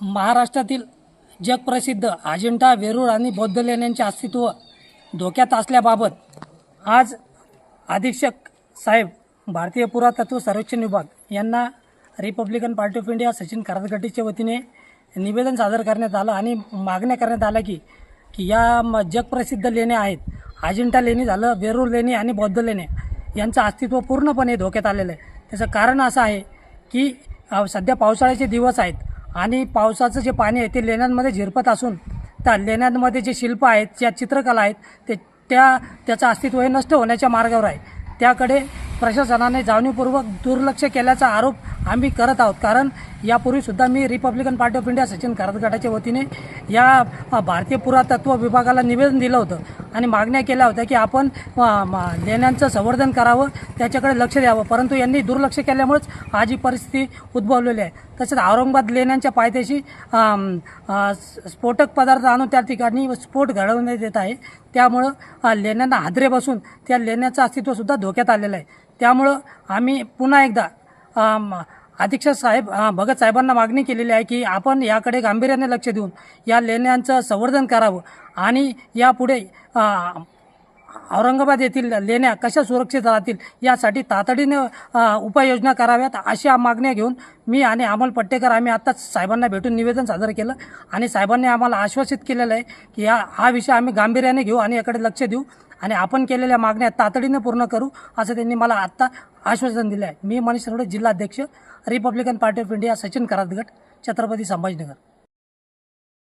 महाराष्ट्रातील जगप्रसिद्ध अजिंठा वेरूळ आणि बौद्ध लेण्यांचे अस्तित्व धोक्यात असल्याबाबत आज अधीक्षक साहेब भारतीय पुरातत्व सर्वेक्षण विभाग यांना Republican Party of India Sachin करातगटीच्या वतीने निवेदन सादर करण्यात आलं आणि मागण्या करण्यात आल्या की की या म- जगप्रसिद्ध लेण्या आहेत अजिंठा लेणी झालं वेरूळ लेणी आणि बौद्ध लेण्या यांचं अस्तित्व पूर्णपणे धोक्यात आलेलं आहे. त्याचं कारण असं आहे की सध्या पावसाळ्याचे दिवस आहेत. आणि पावसाचं जे पाणी आहे ते लेण्यांमध्ये झिरपत असून त्या लेण्यांमध्ये जे शिल्प आहेत ज्या चित्रकला आहेत ते त्या त्याचं अस्तित्व हे नष्ट होण्याच्या मार्गावर आहे. त्याकडे प्रशासनाने जाणीवपूर्वक दुर्लक्ष केल्याचा आरोप आम्ही करत आहोत. कारण यापूर्वीसुद्धा मी Republican Party of India Sachin Karat गटाच्या वतीने या भारतीय पुरातत्व विभागाला निवेदन दिलं होतं. आणि मागण्या केल्या होत्या की आपण लेण्यांचं संवर्धन करावं त्याच्याकडे लक्ष द्यावं. परंतु यांनी दुर्लक्ष केल्यामुळेच आज ही परिस्थिती उद्भवलेली आहे. तसेच औरंगाबाद लेण्यांच्या पायथ्याशी स्फोटक पदार्थ आणून त्या ठिकाणी स्फोट घडवण्यात येत आहे. त्यामुळं लेण्यांना हादरे बसून त्या लेण्याचं अस्तित्वसुद्धा धोक्यात आलेलं आहे. त्यामुळं आम्ही पुन्हा एकदा अधीक्षक साहेब भगत साहेबांना मागणी केलेली आहे की आपण याकडे गांभीर्याने लक्ष देऊन या लेण्यांचं संवर्धन करावं आणि यापुढे औरंगाबाद येथील लेण्या कशा सुरक्षित राहतील यासाठी तातडीने उपाययोजना कराव्यात अशा मागण्या घेऊन मी आणि अमोल पट्टेकर आम्ही आत्ताच साहेबांना भेटून निवेदन सादर केलं आणि साहेबांनी आम्हाला आश्वासित केलेलं आहे की या हा विषय आम्ही गांभीर्याने घेऊ आणि याकडे लक्ष देऊ. आणि आपण केलेल्या मागण्या तातडीने पूर्ण करू असं त्यांनी मला आत्ता आश्वासन दिलं आहे मी मनीष रोडे जिल्हाध्यक्ष Republican Party of India Sachin करातगट Chhatrapati Sambhajinagar.